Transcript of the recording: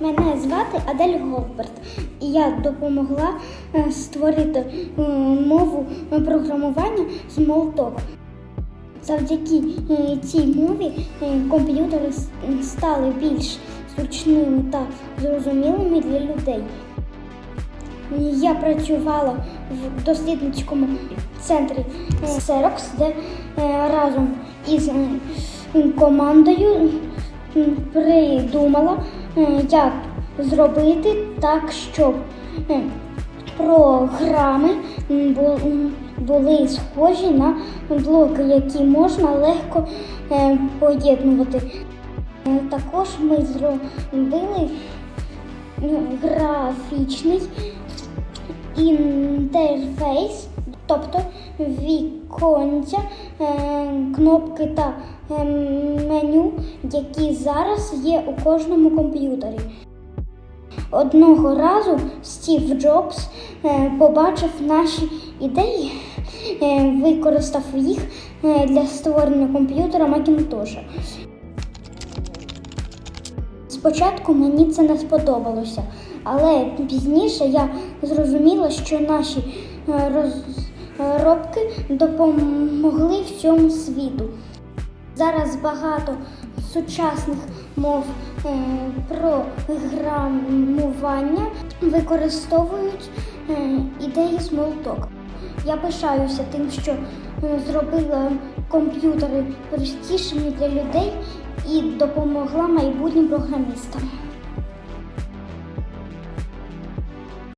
Мене звати Адель Голберт, і я допомогла е, створити е, мову програмування Smalltalk. Завдяки е, цій мові е, комп'ютери стали більш зручними та зрозумілими для людей. Я працювала в дослідницькому центрі е, Xerox, де е, разом із е, командою придумала, е, як зробити так, щоб програми були схожі на блоки, які можна легко е, поєднувати. Е, Також ми зробили е, графічний інтерфейс, тобто віконця, е, кнопки та е, меню, які зараз є у кожному комп'ютері. Одного разу Стів Джобс е, побачив наші ідеї, використав їх для створення комп'ютера Macintosh. Спочатку мені це не сподобалося, але пізніше я зрозуміла, що наші е, розробки допомогли всьому світу. Зараз багато сучасних мов е, програмування використовують е, ідеї Smalltalk. Я пишаюся тим, що е, зробила комп'ютери простішими для людей і допомогла майбутнім програмістам.